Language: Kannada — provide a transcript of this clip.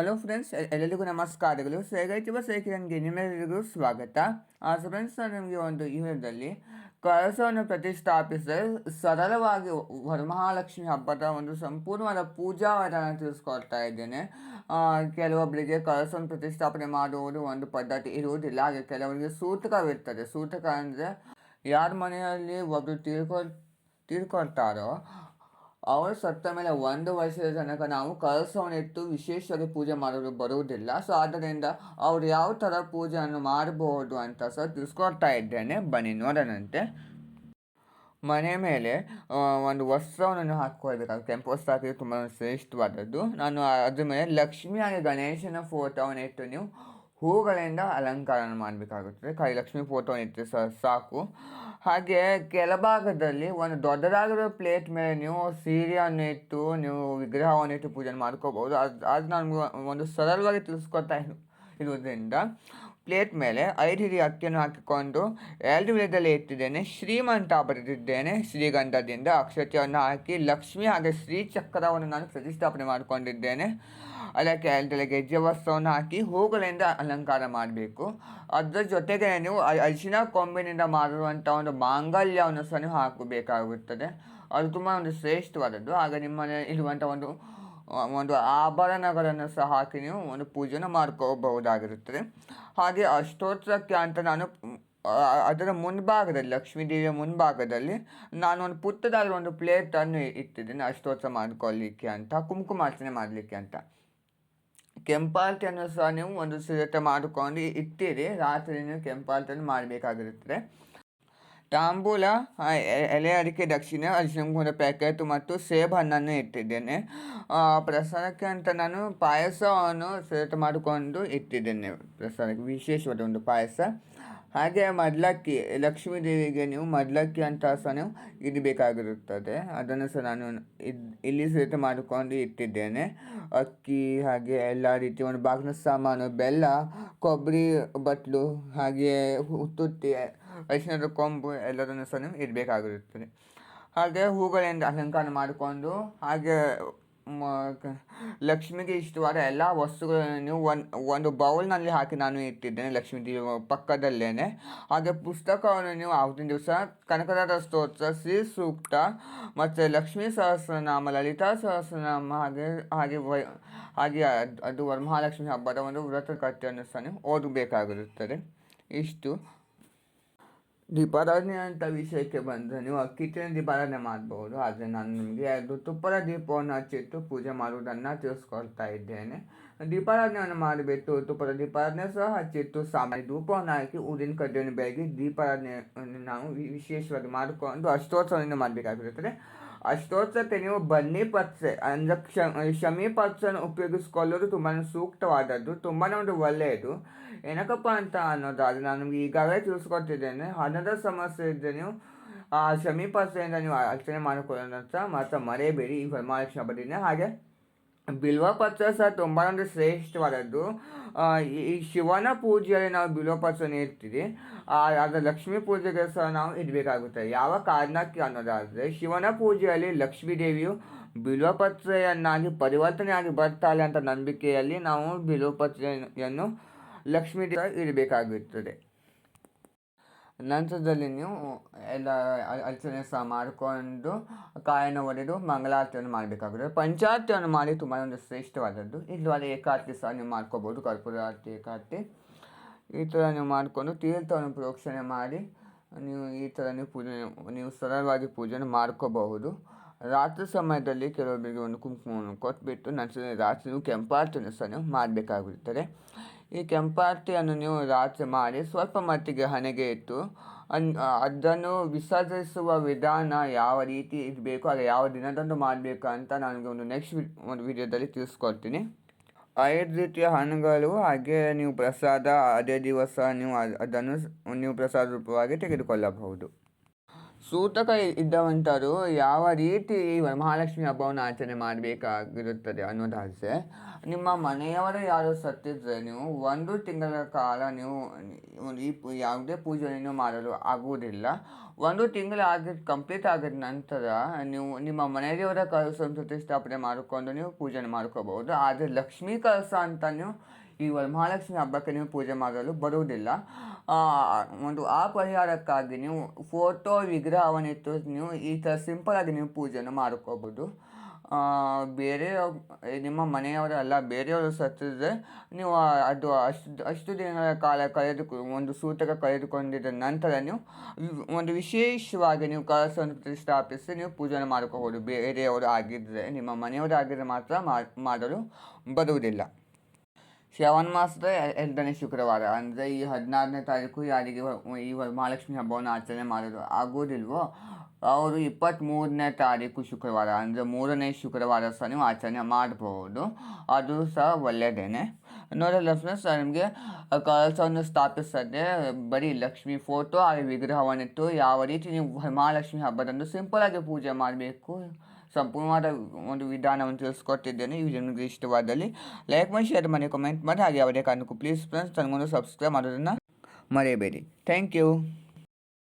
ಹಲೋ ಫ್ರೆಂಡ್ಸ್ ಎಲ್ಲರಿಗೂ ನಮಸ್ಕಾರಗಳು. ಸೇಗೈತಿವ ಸೇಕಿರನ್ಗೆ ನಿಮ್ಮೆಲ್ಲರಿಗೂ ಸ್ವಾಗತ. ಆ ಫ್ರೆಂಡ್ಸ್ ನಾನು ನಿಮಗೆ ಒಂದು ಇವರದಲ್ಲಿ ಕಳಸವನ್ನು ಪ್ರತಿಷ್ಠಾಪಿಸಲು ಸರಳವಾಗಿ ವರಮಹಾಲಕ್ಷ್ಮಿ ಹಬ್ಬದ ಒಂದು ಸಂಪೂರ್ಣವಾದ ಪೂಜಾ ವಿಧಾನ ತಿಳಿಸ್ಕೊಡ್ತಾ ಇದ್ದೇನೆ. ಕೆಲವೊಬ್ಬರಿಗೆ ಕಳಸವನ್ನು ಪ್ರತಿಷ್ಠಾಪನೆ ಮಾಡುವುದು ಒಂದು ಪದ್ಧತಿ ಇರುವುದಿಲ್ಲ. ಹಾಗೆ ಕೆಲವರಿಗೆ ಸೂತಕವಿರ್ತದೆ. ಸೂತಕ ಅಂದರೆ ಯಾರ ಮನೆಯಲ್ಲಿ ಒಬ್ಬರು ತಿಳ್ಕೊ ತೀರ್ಕೊಳ್ತಾರೋ ಅವರು ಸತ್ತ ಮೇಲೆ ಒಂದು ವರ್ಷದ ತನಕ ನಾವು ಕಳಸವನ್ನಿಟ್ಟು ವಿಶೇಷವಾಗಿ ಪೂಜೆ ಮಾಡಲು ಬರುವುದಿಲ್ಲ. ಸೊ ಆದ್ದರಿಂದ ಅವ್ರು ಯಾವ ಥರ ಪೂಜೆಯನ್ನು ಮಾಡಬಹುದು ಅಂತ ಸಹ ತಿಳ್ಸ್ಕೊಡ್ತಾ ಇದ್ದೇನೆ. ಬನ್ನಿ, ನೋಡೋಣಂತೆ. ಮನೆ ಮೇಲೆ ಒಂದು ವಸ್ತ್ರವನ್ನು ಹಾಕ್ಕೊಳ್ಬೇಕಾಗುತ್ತೆ. ಕೆಂಪು ವಸ್ತ್ರ ಹಾಕಿದ್ರೆ ತುಂಬ ಶ್ರೇಷ್ಠವಾದದ್ದು. ನಾನು ಅದ್ರ ಮೇಲೆ ಲಕ್ಷ್ಮಿ ಹಾಗೆ ಗಣೇಶನ ಫೋಟೋವನ್ನು ಇಟ್ಟು ನೀವು ಹೂಗಳಿಂದ ಅಲಂಕಾರ ಮಾಡಬೇಕಾಗುತ್ತದೆ. ಕೈ ಲಕ್ಷ್ಮಿ ಫೋಟೋ ಇಟ್ಟರೆ ಸಹ ಸಾಕು. ಹಾಗೆ ಕೆಳಭಾಗದಲ್ಲಿ ಒಂದು ದೊಡ್ಡದಾಗಿರೋ ಪ್ಲೇಟ್ ಮೇಲೆ ನೀವು ಸೀರೆಯನ್ನು ಇಟ್ಟು, ನೀವು ವಿಗ್ರಹವನ್ನು ಇಟ್ಟು ಪೂಜೆ ಮಾಡ್ಕೋಬೋದು ಅದು ಅದು ನಾನು ಒಂದು ಸರಳವಾಗಿ ತಿಳಿಸ್ಕೊತಾ ಇರೋದ್ರಿಂದ ಪ್ಲೇಟ್ ಮೇಲೆ ಐದು ಹಿಡಿ ಅಕ್ಕಿಯನ್ನು ಹಾಕಿಕೊಂಡು ಎರಡು ವಿಧದಲ್ಲಿ ಎತ್ತಿದ್ದೇನೆ. ಶ್ರೀಮಂತ ಬರೆದಿದ್ದೇನೆ. ಶ್ರೀಗಂಧದಿಂದ ಅಕ್ಷತೆಯನ್ನು ಹಾಕಿ ಲಕ್ಷ್ಮಿ ಹಾಗೆ ಶ್ರೀಚಕ್ರವನ್ನು ನಾನು ಪ್ರತಿಷ್ಠಾಪನೆ ಮಾಡಿಕೊಂಡಿದ್ದೇನೆ. ಅದಕ್ಕೆ ಎರಡಲ್ಲಿ ಗೆಜ್ಜೆ ವಸ್ತ್ರವನ್ನು ಹಾಕಿ ಹೂಗಳಿಂದ ಅಲಂಕಾರ ಮಾಡಬೇಕು. ಅದರ ಜೊತೆಗೆ ನೀವು ಅರಿಶಿನ ಕೊಂಬಿನಿಂದ ಮಾಡಿರುವಂಥ ಒಂದು ಮಾಂಗಲ್ಯವನ್ನು ಸಹ ಹಾಕಬೇಕಾಗುತ್ತದೆ. ಅದು ತುಂಬ ಒಂದು ಶ್ರೇಷ್ಠವಾದದ್ದು. ಆಗ ನಿಮ್ಮನೆ ಇರುವಂಥ ಒಂದು ಒಂದು ಆಭರಣಗಳನ್ನು ಸಹ ಹಾಕಿ ನೀವು ಒಂದು ಪೂಜೆನ ಮಾಡ್ಕೋಬಹುದಾಗಿರುತ್ತದೆ. ಹಾಗೆ ಅಷ್ಟೋತ್ರಕ್ಕೆ ಅಂತ ನಾನು ಅದರ ಮುಂಭಾಗದಲ್ಲಿ, ಲಕ್ಷ್ಮೀ ದೇವಿಯ ಮುಂಭಾಗದಲ್ಲಿ ನಾನು ಒಂದು ಪುಟ್ಟದಾದ ಒಂದು ಪ್ಲೇಟನ್ನು ಇಟ್ಟಿದ್ದೇನೆ ಅಷ್ಟೋತ್ಸವ ಮಾಡ್ಕೊಳ್ಳಿಕ್ಕೆ ಅಂತ, ಕುಂಕುಮಾರ್ಚನೆ ಮಾಡಲಿಕ್ಕೆ ಅಂತ. ಕೆಂಪಾರತಿಯನ್ನು ಸಹ ನೀವು ಒಂದು ಸಿದ್ಧತೆ ಮಾಡಿಕೊಂಡು ಇಟ್ಟಿರಿ, ರಾತ್ರಿ ನೀವು ಕೆಂಪಾರತಿಯನ್ನು ಮಾಡಬೇಕಾಗಿರುತ್ತದೆ. ತಾಂಬೂಲ ಎಲೆ ಅಡಿಕೆ ದಕ್ಷಿಣ ಅರಿಶಿನ ಪ್ಯಾಕೆಟ್ ಮತ್ತು ಸೇಬು ಹಣ್ಣನ್ನು ಇಟ್ಟಿದ್ದೇನೆ. ಆ, ಪ್ರಸಾದಕ್ಕೆ ಅಂತ ನಾನು ಪಾಯಸವನ್ನು ಸೇಟ್ ಮಾಡಿಕೊಂಡು ಇಟ್ಟಿದ್ದೇನೆ. ಪ್ರಸಾದಕ್ಕೆ ವಿಶೇಷವಾದ ಒಂದು ಪಾಯಸ. ಹಾಗೆ ಮದ್ಲಕ್ಕಿ ಲಕ್ಷ್ಮೀ ದೇವಿಗೆ ನೀವು ಮದ್ಲಕ್ಕಿ ಅಂತ ಸಹ ನೀವು ಇಡಬೇಕಾಗಿರುತ್ತದೆ ಅದನ್ನು ಸಹ ನಾನು ಇದ್ ಇಲ್ಲಿ ಸಿದ್ಧತೆ ಮಾಡಿಕೊಂಡು ಇಟ್ಟಿದ್ದೇನೆ. ಅಕ್ಕಿ ಹಾಗೆ ಎಲ್ಲ ರೀತಿಯ ಒಂದು ಬಾಗಿನ ಸಾಮಾನು ಬೆಲ್ಲ ಕೊಬ್ಬರಿ ಬಟ್ಲು ಹಾಗೆ ಹುತ್ತುತ್ತಿ ಅರಿಶಿಣದ ಕೊಂಬು ಎಲ್ಲದನ್ನು ಸಹ ನೀವು ಇಡಬೇಕಾಗಿರುತ್ತದೆ. ಹಾಗೆ ಹೂಗಳಿಂದ ಅಲಂಕಾರ ಮಾಡಿಕೊಂಡು ಹಾಗೆ ಲಕ್ಷ್ಮಿಗೆ ಇಷ್ಟವಾದ ಎಲ್ಲ ವಸ್ತುಗಳನ್ನು ನೀವು ಒಂದು ಒಂದು ಬೌಲ್ನಲ್ಲಿ ಹಾಕಿ ನಾನು ಇಟ್ಟಿದ್ದೇನೆ ಲಕ್ಷ್ಮೀ ದೇವಿ ಪಕ್ಕದಲ್ಲೇ ಹಾಗೆ ಪುಸ್ತಕವನ್ನು ನೀವು ಆವತ್ತಿನ ದಿವಸ ಕನಕದಾದ ಸ್ತೋತ್ರ, ಶ್ರೀ ಸೂಕ್ತ ಮತ್ತು ಲಕ್ಷ್ಮೀ ಸಹಸ್ರನಾಮ, ಲಲಿತಾ ಸಹಸ್ರನಾಮ ಹಾಗೆ ಹಾಗೆ ವೈ, ಹಾಗೆ ಅದ್- ಅದು ವರಮಹಾಲಕ್ಷ್ಮಿ ಹಬ್ಬದ ಒಂದು ವ್ರತ ಕಥೆಯನ್ನು ಸಹ ನೀವು ಓದಬೇಕಾಗಿರುತ್ತದೆ. ಇಷ್ಟು. ದೀಪಾರಾಧನೆ ಅಂತ ವಿಷಯಕ್ಕೆ ಬಂದರೆ ನೀವು ಅಕ್ಕಿಟ್ಟಿನ ದೀಪಾರಾಧನೆ ಮಾಡಬಹುದು ಆದರೆ ನಾನು ನಿಮಗೆ ಅದು ತುಪ್ಪದ ದೀಪವನ್ನು ಹಚ್ಚಿಟ್ಟು ಪೂಜೆ ಮಾಡುವುದನ್ನು ತಿಳಿಸ್ಕೊಳ್ತಾ ಇದ್ದೇನೆ. ದೀಪಾರಾಧನೆಯನ್ನು ಮಾಡಿಬಿಟ್ಟು ತುಪ್ಪದ ದೀಪಾರಾಧನೆ ಸಹ ಹಚ್ಚಿಟ್ಟು ಸಾಮಾನ್ಯ ಧೂಪವನ್ನು ಹಾಕಿ ಊರಿನ ಕಡ್ಡಿಯನ್ನು ಬೆಳಗಿ ದೀಪಾರಾಧನೆಯನ್ನು ನಾವು ವಿಶೇಷವಾಗಿ ಮಾಡಿಕೊಂಡು ಅಷ್ಟೋತ್ಸವದಿಂದ ಮಾಡಬೇಕಾಗಿರುತ್ತದೆ. ಅಷ್ಟೋತ್ಸವಕ್ಕೆ ನೀವು ಬನ್ನಿ ಪತ್ರೆ ಅಂದರೆ ಕ್ಷ, ಶಮಿ ಪತ್ರೆಯನ್ನು ಉಪಯೋಗಿಸ್ಕೊಳ್ಳೋದು ತುಂಬಾ ಸೂಕ್ತವಾದದ್ದು ತುಂಬಾ ಒಂದು ಒಳ್ಳೆಯದು. ಏನಕ್ಕಪ್ಪ ಅಂತ ಅನ್ನೋದಾದ್ರೆ, ನಾನು ಈಗಾಗಲೇ ತಿಳಿಸ್ಕೊಟ್ಟಿದ್ದೇನೆ, ಹಣದ ಸಮಸ್ಯೆ ಇದ್ದರೆ ನೀವು, ಆ, ಶಮಿ ಪತ್ರೆಯಿಂದ ನೀವು ಅರ್ಚನೆ ಮಾಡಿಕೊಳ್ಳೋದಂತ ಮಾತ್ರ ಮರೆಯಬೇಡಿ ಈ ವರಮಹಾಲಕ್ಷ್ಮಿ ಹಬ್ಬದಿಂದ ಹಾಗೆ ಬಿಲ್ವ ಪತ್ರ ಸಹ ತುಂಬ ಅಂದರೆ ಶ್ರೇಷ್ಠವಾದದ್ದು ಈ ಶಿವನ ಪೂಜೆಯಲ್ಲಿ ನಾವು ಬಿಲ್ವ ಪತ್ರನ ಇರ್ತೀವಿ ಆದರೆ ಲಕ್ಷ್ಮೀ ಪೂಜೆಗೆ ಸಹ ನಾವು ಇಡಬೇಕಾಗುತ್ತೆ. ಯಾವ ಕಾರಣಕ್ಕೆ ಅನ್ನೋದಾದರೆ, ಶಿವನ ಪೂಜೆಯಲ್ಲಿ ಲಕ್ಷ್ಮೀ ದೇವಿಯು ಬಿಲ್ವಪತ್ರೆಯನ್ನಾಗಿ ಪರಿವರ್ತನೆಯಾಗಿ ಬರ್ತಾಳೆ ಅಂತ ನಂಬಿಕೆಯಲ್ಲಿ ನಾವು ಬಿಲ್ವಪತ್ರೆಯನ್ನು ಲಕ್ಷ್ಮೀ ದೇವ ಇಡಬೇಕಾಗುತ್ತದೆ. ನಂತರದಲ್ಲಿ ನೀವು ಎಲ್ಲ ಅರ್ಚನೆ ಸಹ ಮಾಡಿಕೊಂಡು ಕಾಯನ್ನು ಒಡೆದು ಮಂಗಳಾರತಿಯನ್ನು ಮಾಡಬೇಕಾಗುತ್ತದೆ ಪಂಚಾರತಿಯನ್ನು ಮಾಡಿ ತುಂಬ ಒಂದು ಶ್ರೇಷ್ಠವಾದದ್ದು. ಇಲ್ಲವಾದ ಏಕಾರತಿ ಸಹ ನೀವು ಮಾಡ್ಕೋಬೋದು. ಕರ್ಪೂರಾರತಿ, ಏಕಾರತಿ. ಈ ಥರ ನೀವು ಮಾಡಿಕೊಂಡು ತೀರ್ಥವನ್ನು ಪ್ರೋಕ್ಷಣೆ ಮಾಡಿ ನೀವು ಈ ಥರ ನೀವು ಪೂಜೆ, ನೀವು ಸರಳವಾಗಿ ಪೂಜೆಯನ್ನು ಮಾಡ್ಕೋಬಹುದು. ರಾತ್ರಿ ಸಮಯದಲ್ಲಿ ಕೆಲವೊಬ್ಬರಿಗೆ ಒಂದು ಕುಂಕುಮವನ್ನು ಕೊಟ್ಬಿಟ್ಟು ನಂತರ ರಾತ್ರಿ ಕೆಂಪಾರತಿಯನ್ನು ಸಹ ನೀವು ಮಾಡಬೇಕಾಗಿರುತ್ತದೆ ಈ ಕೆಂಪಾರತಿಯನ್ನು ನೀವು ರಾತ್ರಿ ಮಾಡಿ ಸ್ವಲ್ಪ ಮಟ್ಟಿಗೆ ಹಣೆಗೆ ಇಟ್ಟು ಅದನ್ನು ವಿಸರ್ಜಿಸುವ ವಿಧಾನ ಯಾವ ರೀತಿ ಇರಬೇಕು ಅದು ಯಾವ ದಿನದಂದು ಮಾಡಬೇಕು ಅಂತ ನನಗೆ ಒಂದು ನೆಕ್ಸ್ಟ್ ಒಂದು ವಿಡಿಯೋದಲ್ಲಿ ತಿಳಿಸ್ಕೊಡ್ತೀನಿ. ಐದು ರೀತಿಯ ಹಣ್ಣುಗಳು, ಹಾಗೆ ನೀವು ಪ್ರಸಾದ, ಅದೇ ದಿವಸ ನೀವು ಅದ್- ಅದನ್ನು ನೀವು ಪ್ರಸಾದ ರೂಪವಾಗಿ ತೆಗೆದುಕೊಳ್ಳಬಹುದು. ಸೂತಕ ಇದ್ದವಂತರು ಯಾವ ರೀತಿ ಮಹಾಲಕ್ಷ್ಮಿ ಹಬ್ಬವನ್ನು ಆಚರಣೆ ಮಾಡಬೇಕಾಗಿರುತ್ತದೆ ಅನ್ನೋದಾದರೆ ನಿಮ್ಮ ಮನೆಯವರು ಯಾರು ಸತ್ತಿದ್ರೆ ನೀವು ಒಂದು ತಿಂಗಳ ಕಾಲ ನೀವು ಈ ಯಾವುದೇ ಪೂಜೆಯನ್ನು ಮಾಡಲು ಆಗುವುದಿಲ್ಲ. ಒಂದು ತಿಂಗಳು ಆಗಿದ ಕಂಪ್ಲೀಟ್ ಆಗಿದ ನಂತರ ನೀವು ನಿಮ್ಮ ಮನೆದೇವರ ಕಳಸವನ್ನು ಸ್ಥಾಪನೆ ಮಾಡಿಕೊಂಡು ನೀವು ಪೂಜೆ ಮಾಡ್ಕೋಬಹುದು. ಆದರೆ ಲಕ್ಷ್ಮೀ ಕಲಸ ಅಂತ ನೀವು ಈ ವರಮಹಾಲಕ್ಷ್ಮಿ ಹಬ್ಬಕ್ಕೆ ನೀವು ಪೂಜೆ ಮಾಡಲು ಬರುವುದಿಲ್ಲ. ಒಂದು ಆ ಪರಿಹಾರಕ್ಕಾಗಿ ನೀವು ಫೋಟೋ ವಿಗ್ರಹವನ್ನಿಟ್ಟು ನೀವು ಈ ಥರ ಸಿಂಪಲಾಗಿ ನೀವು ಪೂಜೆಯನ್ನು ಮಾಡ್ಕೋಬೋದು. ಬೇರೆ ನಿಮ್ಮ ಮನೆಯವರಲ್ಲ ಬೇರೆಯವರು ಸತ್ತಿದ್ರೆ ನೀವು ಅದು ಅಷ್ಟು ಅಷ್ಟು ದಿನಗಳ ಕಾಲ ಕಳೆದು, ಒಂದು ಸೂತಕ ಕಳೆದುಕೊಂಡಿದ್ದ ನಂತರ ನೀವು ಒಂದು ವಿಶೇಷವಾಗಿ ನೀವು ಕಳಸವನ್ನು ಪ್ರತಿಷ್ಠಾಪಿಸಿ ನೀವು ಪೂಜೆಯನ್ನು ಮಾಡ್ಕೋಬೋದು. ಬೇರೆಯವರು ಆಗಿದ್ದರೆ ನಿಮ್ಮ ಮನೆಯವರು ಆಗಿದ್ದರೆ ಮಾತ್ರ ಮಾಡಲು ಬರುವುದಿಲ್ಲ. ಶ್ರಾವಣ ಮಾಸದ ಎರಡನೇ ಶುಕ್ರವಾರ, ಅಂದರೆ ಈ ಹದಿನಾರನೇ ತಾರೀಕು ಯಾರಿಗೆ ಈ ವರಮಹಾಲಕ್ಷ್ಮಿ ಹಬ್ಬವನ್ನು ಆಚರಣೆ ಮಾಡೋದು ಆಗೋದಿಲ್ವೋ ಅವರು ಇಪ್ಪತ್ತ್ಮೂರನೇ ತಾರೀಕು ಶುಕ್ರವಾರ, ಅಂದರೆ ಮೂರನೇ ಶುಕ್ರವಾರ ಸಹ ನೀವು ಆಚರಣೆ ಮಾಡಬಹುದು ಅದು ಸಹ ಒಳ್ಳೆಯದೇನೆ ನೋಡಲ್ಲ ಫ್ರೆಂಡ್ಸ್ ನಿಮಗೆ ಕಳಸವನ್ನು ಸ್ಥಾಪಿಸದೆ ಬರೀ ಲಕ್ಷ್ಮಿ ಫೋಟೋ ಹಾಗೆ ವಿಗ್ರಹವನ್ನಿಟ್ಟು ಯಾವ ರೀತಿ ನೀವು ಮಹಾಲಕ್ಷ್ಮಿ ಹಬ್ಬದಂದು ಸಿಂಪಲಾಗಿ ಪೂಜೆ ಮಾಡಬೇಕು. ಸಂಪೂರ್ಣವಾದ ಒಂದು ವಿಧಾನವನ್ನು ತಿಳಿಸ್ಕೊಟ್ಟಿದ್ದೇನೆ ಈ ನಿಮಗೆ ಇಷ್ಟವಾದಲ್ಲಿ. ಲೈಕ್ ಮಾಡಿ ಶೇರ್ ಮಾಡಿ ಕಮೆಂಟ್ ಮಾಡಿ, ಹಾಗೆ ಯಾವುದೇ ಕಾರಣಕ್ಕೂ ಪ್ಲೀಸ್ ಫ್ರೆಂಡ್ಸ್ ನನಗೊಂದು ಸಬ್ಸ್ಕ್ರೈಬ್ ಮಾಡೋದನ್ನು ಮರೆಯಬೇಡಿ. Thank you